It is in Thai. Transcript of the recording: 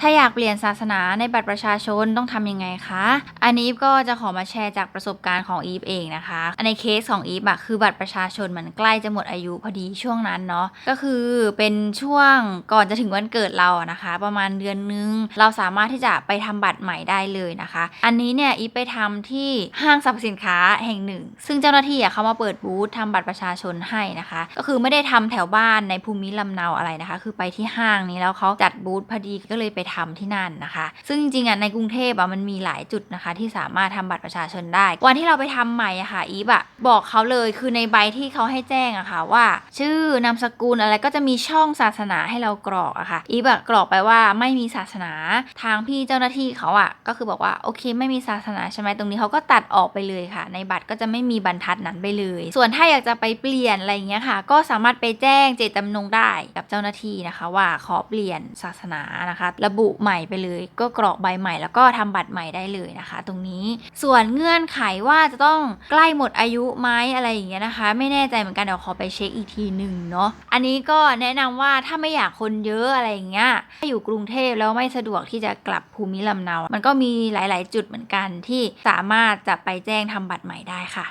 ถ้าอยากเปลี่ยนศาสนาในบัตรประชาชนต้องทำยังไงคะ อันนี้ก็จะขอมาแชร์จากประสบการณ์ของอีฟเองนะคะ ในเคสของอีฟอะคือบัตรประชาชนมันใกล้จะหมดอายุพอดีช่วงนั้นเนาะ ก็คือเป็นช่วงก่อนจะถึงวันเกิดเราอะนะคะ ประมาณเดือนนึง เราสามารถที่จะไปทำบัตรใหม่ได้เลยนะคะ อันนี้เนี่ยอีฟไปทำที่ห้างสรรพสินค้าแห่งหนึ่ง ซึ่งเจ้าหน้าที่อะเขามาเปิดบูธทำบัตรประชาชนให้นะคะ ก็คือไม่ได้ทำแถวบ้านในภูมิลำเนาอะไรนะคะ คือไปที่ห้างนี้แล้วเขาจัดบูธพอดีก็เลยไปทำที่นั่นนะคะ ซึ่งจริงๆอะในกรุงเทพอะมันมีหลายจุดนะคะ ที่สามารถทำบัตรประชาชนได้ วันที่เราไปทำใหม่อะค่ะอีฟอะบอกเขาเลยคือในใบที่เขาให้แจ้งอะค่ะว่า ชื่อนามสกุลอะไรก็จะมีช่องศาสนาให้เรากรอกอะค่ะอีฟอะกรอกไปว่าไม่มีศาสนาทางพี่เจ้าหน้าที่เขาอะก็คือบอกว่าโอเค ไม่มีศาสนาใช่ไหมตรงนี้เขาก็ตัดออกไปเลยค่ะ ในบัตรก็จะไม่มีบรรทัดนั้นไปเลย ส่วนถ้าอยากจะไปเปลี่ยนอะไรอย่างเงี้ยค่ะ ก็สามารถไปแจ้งเจตจำนงได้กับเจ้าหน้าที่นะคะ ว่าขอเปลี่ยนศาสนานะคะระบบุใหม่ไปเลย ก็กรอกใบใหม่แล้วก็ทำบัตรใหม่ได้เลยนะคะ ตรงนี้ส่วนเงื่อนไขว่าจะต้องใกล้หมดอายุไหมอะไรอย่างเงี้ยนะคะ ไม่แน่ใจเหมือนกันเดี๋ยวขอไปเช็คอีกทีหนึ่งเนาะอันนี้ก็แนะนำว่าถ้าไม่อยากคนเยอะอะไรอย่างเงี้ยถ้าอยู่กรุงเทพแล้วไม่สะดวกที่จะกลับภูมิลำเนา มันก็มีหลาย ๆ จุดเหมือนกันที่สามารถจะไปแจ้งทำบัตรใหม่ได้ค่ะ